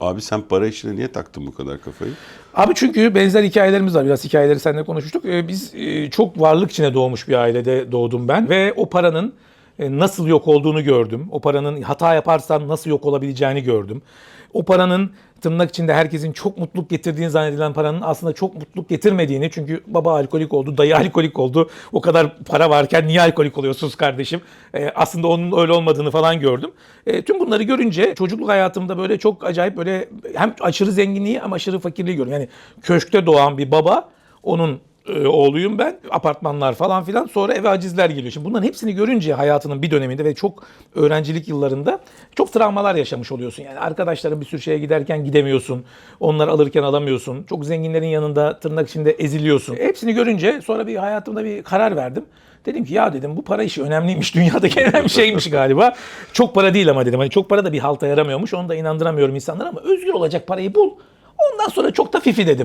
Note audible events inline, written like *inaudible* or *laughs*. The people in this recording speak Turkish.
Abi sen para işine niye taktın bu kadar kafayı? Abi çünkü benzer hikayelerimiz var. Biraz hikayeleri seninle konuşmuştuk. Ee, Biz e, çok varlık içine doğmuş bir ailede doğdum ben. Ve o paranın nasıl yok olduğunu gördüm. O paranın hata yaparsan nasıl yok olabileceğini gördüm. O paranın tırnak içinde herkesin çok mutluluk getirdiğini zannedilen paranın aslında çok mutluluk getirmediğini. Çünkü baba alkolik oldu, dayı alkolik oldu. O kadar para varken niye alkolik oluyorsunuz kardeşim? E, aslında onun öyle olmadığını falan gördüm. E, tüm bunları görünce çocukluk hayatımda böyle çok acayip böyle hem aşırı zenginliği ama aşırı fakirliği gördüm. Yani köşkte doğan bir baba, onun e, oğluyum ben. Apartmanlar falan filan. Sonra eve acizler geliyor. Şimdi bunların hepsini görünce hayatının bir döneminde ve çok öğrencilik yıllarında çok travmalar yaşamış oluyorsun. Yani arkadaşların bir sürü şeye giderken gidemiyorsun. Onları alırken alamıyorsun. Çok zenginlerin yanında tırnak içinde eziliyorsun. Hepsini görünce sonra bir hayatımda bir karar verdim. Dedim ki ya dedim bu para işi önemliymiş. *laughs* Dünyadaki önemli şeymiş galiba. Çok para değil ama dedim. Hani çok para da bir halta yaramıyormuş. Onu da inandıramıyorum insanlara ama özgür olacak parayı bul. Ondan sonra çok da fifi dedim.